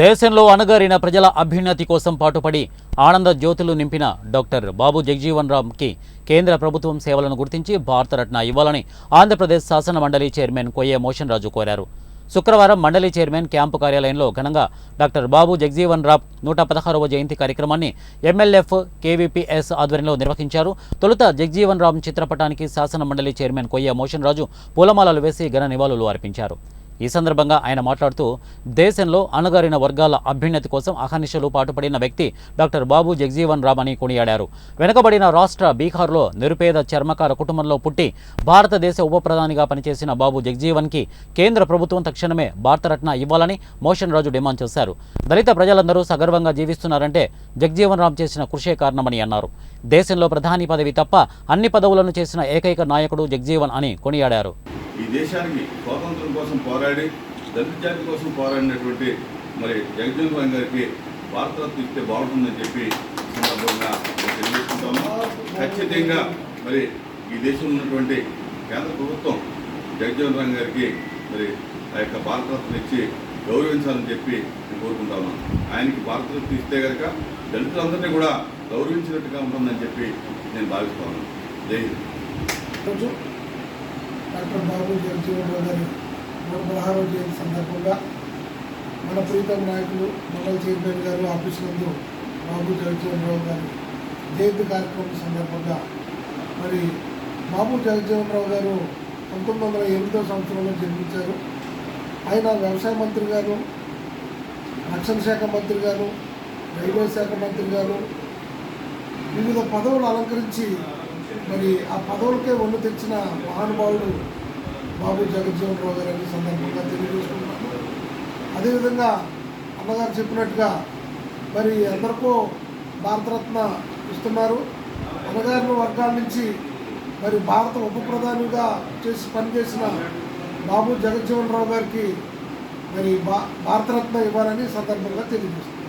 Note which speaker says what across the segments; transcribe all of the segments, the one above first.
Speaker 1: దేశంలో అణగారిన ప్రజల అభ్యున్నతి కోసం పాటుపడి ఆనంద జ్యోతులు నింపిన డాక్టర్ బాబు జగజీవన్ రామ్కి కేంద్ర ప్రభుత్వం సేవలను గుర్తించి భారతరత్న ఇవ్వాలని ఆంధ్రప్రదేశ్ శాసన మండలి చైర్మన్ కొయ్య మోషన్ రాజు కోరారు. శుక్రవారం మండలి చైర్మన్ క్యాంపు కార్యాలయంలో ఘనంగా డాక్టర్ బాబు జగజీవన్ రామ్ నూట పదహారవ జయంతి కార్యక్రమాన్ని ఎమ్మెల్యేఫ్ కేవీపీఎస్ ఆధ్వర్యంలో నిర్వహించారు. తొలుత జగజీవన్ రామ్ చిత్రపటానికి శాసన మండలి చైర్మన్ కొయ్య మోషన్ రాజు పూలమాలలు వేసి ఘన నివాళులు అర్పించారు. ఈ సందర్భంగా ఆయన మాట్లాడుతూ దేశంలో అణగారిన వర్గాల అభ్యున్నతి కోసం అహర్నిశలు పాటుపడిన వ్యక్తి డాక్టర్ బాబు జగజీవన్ రామ్ అని కొనియాడారు. వెనుకబడిన రాష్ట్ర బీహార్లో నిరుపేద చర్మకార కుటుంబంలో పుట్టి భారతదేశ ఉప ప్రధానిగా పనిచేసిన బాబు జగజీవన్కి కేంద్ర ప్రభుత్వం తక్షణమే భారతరత్న ఇవ్వాలని మోషన్ రాజు డిమాండ్ చేశారు. దళిత ప్రజలందరూ సగర్వంగా జీవిస్తున్నారంటే జగజీవన్ రామ్ చేసిన కృషే కారణమని అన్నారు. దేశంలో ప్రధాని పదవి తప్ప అన్ని పదవులను చేసిన ఏకైక నాయకుడు జగజీవన్ అని కొనియాడారు.
Speaker 2: ఈ దేశానికి స్వాతంత్రం కోసం పోరాడి దళిత జాతి కోసం పోరాడినటువంటి మరి జగజ్జన్ రామ్ గారికి భారతరత్న ఇస్తే బాగుంటుందని చెప్పి సందర్భంగా తెలియజేసుకుంటాము. ఖచ్చితంగా మరి ఈ దేశంలో ఉన్నటువంటి కేంద్ర ప్రభుత్వం జగజ్జన్ రామ్ గారికి మరి ఆ యొక్క భారతరత్న ఇచ్చి గౌరవించాలని చెప్పి నేను కోరుకుంటాను ఆయనకి భారతరత్న ఇస్తే కనుక దళితులందరినీ కూడా గౌరవించినట్టుగా ఉంటుందని చెప్పి నేను భావిస్తాను జై హింద్.
Speaker 3: డాక్టర్ బాబు జగజీవన్ రావు గారి నూట పదహారవ జయంతి సందర్భంగా మన ప్రీతం నాయకులు మండల చైర్మన్ గారు ఆఫీస్ నందు బాబు జగజీవన్ రావు గారి జయంతి కార్యక్రమం సందర్భంగా మరి బాబు జగజీవన్ రావు గారు పంతొమ్మిది వందల ఎనిమిదో సంవత్సరంలో జన్మించారు. ఆయన వ్యవసాయ మంత్రి గారు రక్షణ శాఖ మంత్రి గారు రైల్వే శాఖ మంత్రి గారు వివిధ పదవులు అలంకరించి మరి ఆ పదవులకే ఒళ్ళు తెచ్చిన మహానుభావుడు బాబు జగజ్జీవన్ రావు గారు అనే సందర్భంగా తెలియజేసుకుంటున్నాను. అదేవిధంగా అన్నగారు చెప్పినట్టుగా మరి ఎందరికో భారతరత్న ఇస్తున్నారు. అన్నగారిన వర్గాల నుంచి మరి భారత ఉప ప్రధానిగా చేసి పనిచేసిన బాబు జగజ్జీవన్ రావు గారికి మరి భా భారతరత్న ఇవ్వాలని సందర్భంగా తెలియజేస్తున్నాను.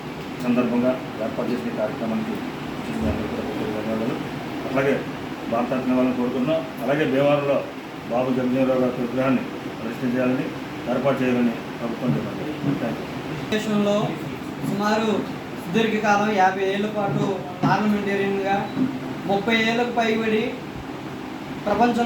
Speaker 4: సందర్భంగా ఏర్పాటు చేసిన కార్యక్రమానికి ధన్యవాదాలు. అట్లాగే భారతరత్న వాళ్ళని కోరుతున్నాం అలాగే భీమవరంలో బాబు జగజీవనరావు గారి విగ్రహాన్ని ప్రశ్నించాలని ఏర్పాటు చేయాలని ప్రభుత్వం
Speaker 5: దేశంలో సుమారు సుదీర్ఘకాలం యాభై ఏళ్ళ పాటు పార్లమెంటేరియన్గా ముప్పై ఏళ్ళకు పైబడి ప్రపంచం